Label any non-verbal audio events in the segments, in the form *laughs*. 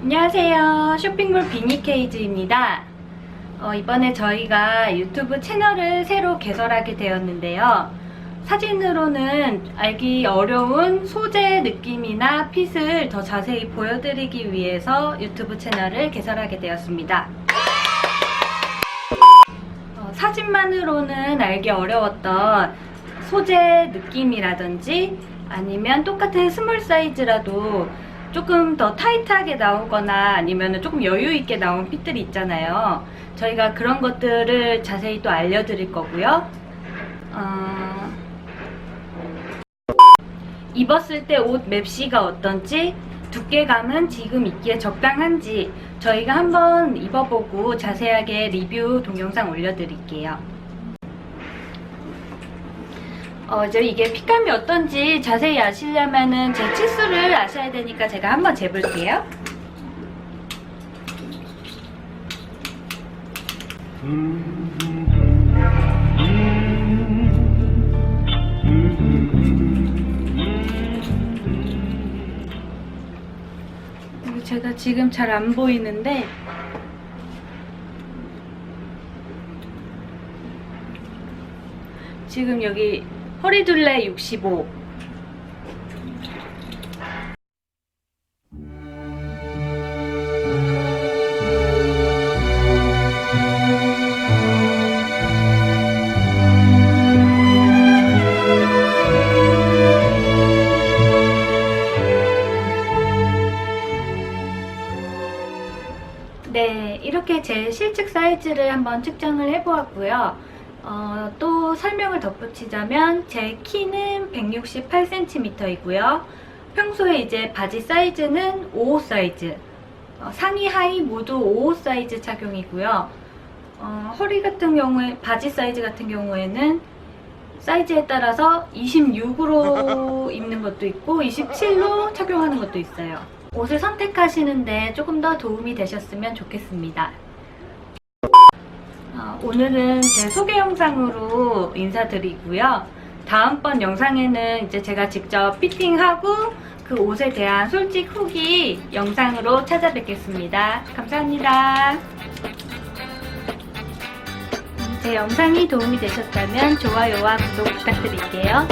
안녕하세요. 쇼핑몰 비니케이즈입니다. 어, 이번에 저희가 유튜브 채널을 새로 개설하게 되었는데요. 사진으로는 알기 어려운 소재 느낌이나 핏을 더 자세히 보여드리기 위해서 유튜브 채널을 개설하게 되었습니다. 어, 사진만으로는 알기 어려웠던 소재 느낌이라든지 아니면 똑같은 스몰 사이즈라도 조금 더 타이트하게 나오거나 아니면 조금 여유 있게 나온 핏들이 있잖아요. 저희가 그런 것들을 자세히 또 알려드릴 거고요. 어, 입었을 때 옷 맵시가 어떤지 두께감은 지금 입기에 적당한지 저희가 한번 입어보고 자세하게 리뷰 동영상 올려드릴게요. 어, 이제 이게 핏감이 어떤지 자세히 아시려면은 제 치수를 아셔야 되니까 제가 한번 재볼게요. 제가 지금 잘 안 보이는데 지금 여기 허리둘레 65 네, 이렇게 제 실측 사이즈를 한번 측정을 해보았고요. 어, 또 설명을 덧붙이자면 제 키는 168cm이고요. 평소에 이제 바지 사이즈는 55 사이즈. 어, 상의 하의 모두 55 사이즈 착용이고요. 어, 허리 같은 경우에 바지 사이즈 같은 경우에는 사이즈에 따라서 26으로 *laughs* 입는 것도 있고 27로 착용하는 것도 있어요. 옷을 선택하시는데 조금 더 도움이 되셨으면 좋겠습니다. 어, 오늘은 제 소개 영상으로 인사드리고요. 다음번 영상에는 이제 제가 직접 피팅하고 그 옷에 대한 솔직 후기 영상으로 찾아뵙겠습니다. 감사합니다. 제 영상이 도움이 되셨다면 좋아요와 구독 부탁드릴게요.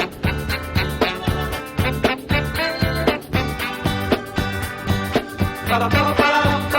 Ba-ba-ba-ba-ba.